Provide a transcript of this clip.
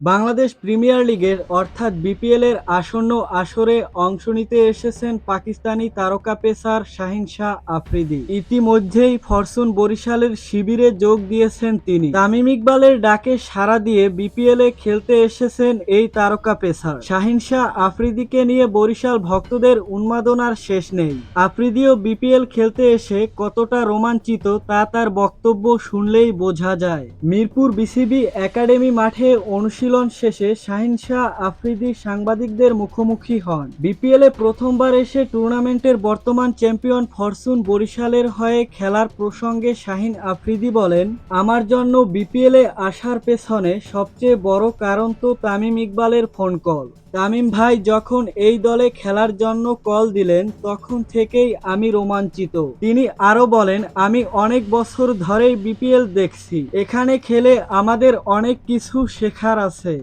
Bangladesh premier লিগের, অর্থাৎ BPL এর আসন্ন আসরে অংশ নিতে এসেছেন পাকিস্তানি তারকা পেসার শাহিন শাহ আফ্রিদি। ইতিমধ্যেই ফরচুন বরিশালের শিবিরে যোগ দিয়েছেন তিনি। তামিম ইকবালের ডাকে সাড়া দিয়ে বিপিএল খেলতে এসেছেন এই তারকা পেসার। শাহিন শাহ আফ্রিদিকে নিয়ে বরিশাল ভক্তদের উন্মাদনার শেষ নেই। আফ্রিদিও বিপিএল খেলতে এসে কতটা রোমাঞ্চিত তা তার বক্তব্য শুনলেই বোঝা যায়। মিরপুর বিসিবি একাডেমি মাঠে অনুশীলন শেষে শাহিন শাহ আফ্রিদি সাংবাদিকদের মুখোমুখি হন। বিপিএলে প্রথমবার এসে টুর্নামেন্টের বর্তমান চ্যাম্পিয়ন ফরচুন বরিশালের হয়ে খেলার প্রসঙ্গে শাহিন আফ্রিদি বলেন, আমার জন্য বিপিএলে আসার পেছনে সবচেয়ে বড় কারণ তো তামিম ইকবালের ফোন কল তামিম ভাই যখন এই দলে খেলার জন্য কল দিলেন, তখন থেকেই আমি রোমাঞ্চিত। তিনি আরও বলেন, আমি অনেক বছর ধরেই বিপিএল দেখছি। এখানে খেলে আমাদের অনেক কিছু শেখার আছে।